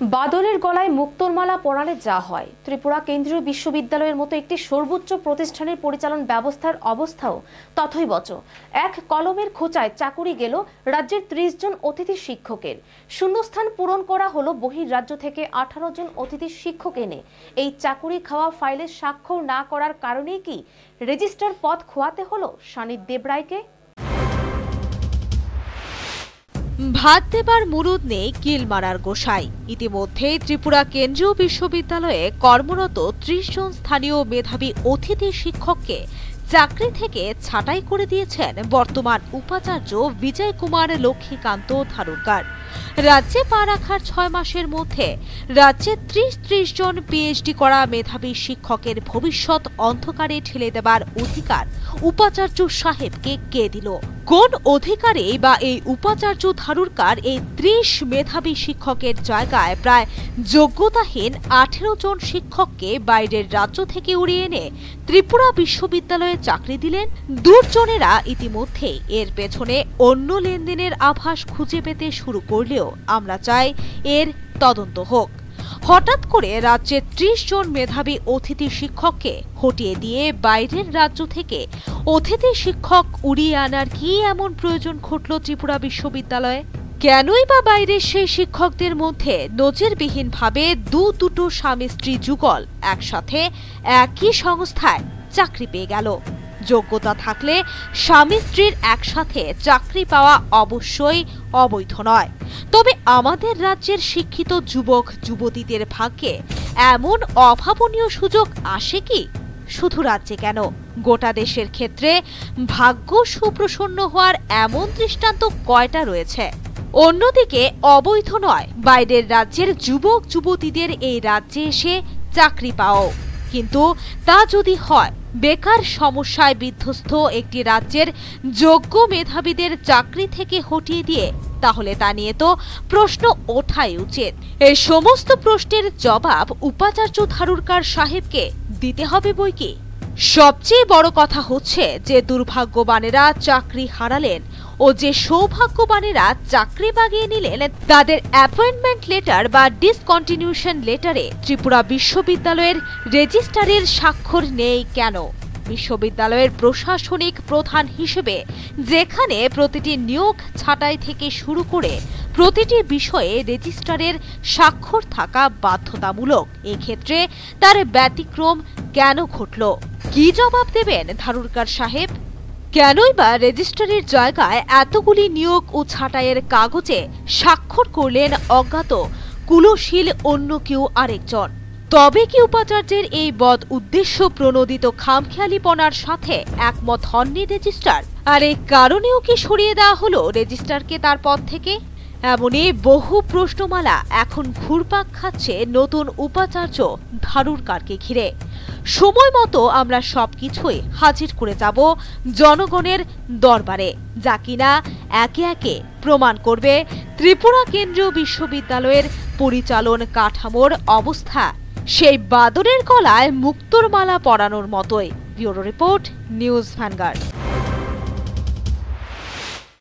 বাদলের গলায় মুক্তোরমালা পরালে যা হয়। ত্রিপুরা কেন্দ্রীয় বিশ্ববিদ্যালয়ের মতো একটি সর্বোচ্চ প্রতিষ্ঠানের পরিচালন ব্যবস্থার অবস্থাও তথৈবচ এক কলমের খোঁচায় চাকুরি গেল রাজ্যের ত্রিশ জন অতিথি শিক্ষকের। শূন্যস্থান পূরণ করা হলো বহির্রাজ্য থেকে আঠারো জন অতিথি শিক্ষক এনে। এই চাকুরি খাওয়া ফাইলে স্বাক্ষর না করার কারণেই কি রেজিস্টার পদ খোয়াতে হলো সানিদ দেবরায়কে? ভাত দেবার মুরুদ নেই কিল মারার গোসাই। ইতিমধ্যেই ত্রিপুরা কেন্দ্রীয় বিশ্ববিদ্যালয়ে কর্মরত ত্রিশ জন স্থানীয় মেধাবী অতিথি শিক্ষককে চাকরি থেকে ছাঁটাই করে দিয়েছেন বর্তমান উপাচার্য বিজয় কুমার লক্ষ্মীকান্ত ধারুরকার রাজ্যে পা রাখার ছয় মাসের মধ্যে রাজ্যে ত্রিশ ত্রিশ জন পিএইচডি করা মেধাবী শিক্ষকের ভবিষ্যৎ অন্ধকারে ঠেলে দেবার অধিকার উপাচার্য সাহেবকে কে দিল? কোন অধিকারে বা এই উপাচার্য ধারুরকার এই ত্রিশ মেধাবী শিক্ষকের জায়গায় প্রায় যোগ্যতাহীন আঠেরো জন শিক্ষককে বাইরের রাজ্য থেকে উড়িয়ে এনে ত্রিপুরা বিশ্ববিদ্যালয়ে চাকরি দিলেন? দুর্জনেরা ইতিমধ্যে এর পেছনে অন্য লেনদেনের আভাস খুঁজে পেতে শুরু করলেও আমরা চাই এর তদন্ত হোক। হঠাৎ করে রাজ্যের ত্রিশ জন মেধাবী অতিথি শিক্ষককে হটিয়ে দিয়ে বাইরের রাজ্য থেকে অতিথি শিক্ষক উড়িয়ে আনার কি এমন প্রয়োজন ঘটল ত্রিপুরা বিশ্ববিদ্যালয়ে? কেনই বা বাইরের সেই শিক্ষকদের মধ্যে নজিরবিহীনভাবে দু দুটো স্বামী স্ত্রী যুগল একসাথে একই সংস্থায় চাকরি পেয়ে গেল। যোগ্যতা থাকলে স্বামী স্ত্রীর একসাথে চাকরি পাওয়া অবশ্যই অবৈধ নয়। তবে আমাদের রাজ্যের শিক্ষিত যুবক, যুবতীদের ভাগ্যে এমন অভাবনীয় সুযোগ আসে কি? শুধু রাজ্যে কেন? গোটা দেশের ক্ষেত্রে ভাগ্য সুপ্রসন্ন হওয়ার এমন দৃষ্টান্ত কয়টা রয়েছে? অন্যদিকে অবৈধ নয়, বাইরের রাজ্যের যুবক, যুবতীদের এই রাজ্যে এসে চাকরি পাও কিন্তু তা যদি হয়, বেকার সমস্যায় বিধ্বস্ত একটি রাজ্যের যোগ্য মেধাবীদের চাকরি থেকে হটিয়ে দিয়ে, তাহলে তা নিয়ে তো প্রশ্ন ওঠাই উচিত। এই সমস্ত প্রশ্নের জবাব উপাচার্য ধারুরকার সাহেবকে দিতে হবে বই কি? সবচেয়ে বড় কথা হচ্ছে যে দুর্ভাগ্যবানেরা চাকরি হারালেন ও যে সৌভাগ্যবানেরা চাকরি বাগিয়ে নিলেন, তাদের অ্যাপয়েন্টমেন্ট লেটার বা ডিসকন্টিনিউশন লেটারে ত্রিপুরা বিশ্ববিদ্যালয়ের রেজিস্ট্রারের স্বাক্ষর নেই কেন? বিশ্ববিদ্যালয়ের প্রশাসনিক প্রধান হিসেবে যেখানে প্রতিটি নিয়োগ ছাঁটাই থেকে শুরু করে প্রতিটি বিষয়ে রেজিস্ট্রারের স্বাক্ষর থাকা বাধ্যতামূলক, এক্ষেত্রে তার ব্যতিক্রম কেন ঘটল? কি জবাব দেবেন ধারুরকার সাহেব? কেনই বা রেজিস্ট্রারের জায়গায় এতগুলি নিয়োগ ও ছাঁটাইয়ের কাগজে স্বাক্ষর করলেন অজ্ঞাত, কুলশীল অন্য কেউ আরেকজন। তবে কি উপাচার্যের এই বদ উদ্দেশ্য প্রণোদিত খামখেয়ালিপনার সাথে একমত হননি রেজিস্ট্রার আর এই কারণেও কি সরিয়ে দেওয়া হলো রেজিস্ট্রারকে তার পদ থেকে? এমনই বহু প্রশ্নমালা এখন ঘুরপাক খাচ্ছে নতুন উপাচার্য ধারুরকারকে ঘিরে। সময় মতো আমরা সবকিছুই হাজির করে যাব জনগণের দরবারে, যা কিনা একে একে প্রমাণ করবে ত্রিপুরা কেন্দ্রীয় বিশ্ববিদ্যালয়ের পরিচালন কাঠামোর অবস্থা। সেই বাদরের গলায় মুক্তোর মালা পরানোর মতোই। Bureau report, News Vanguard.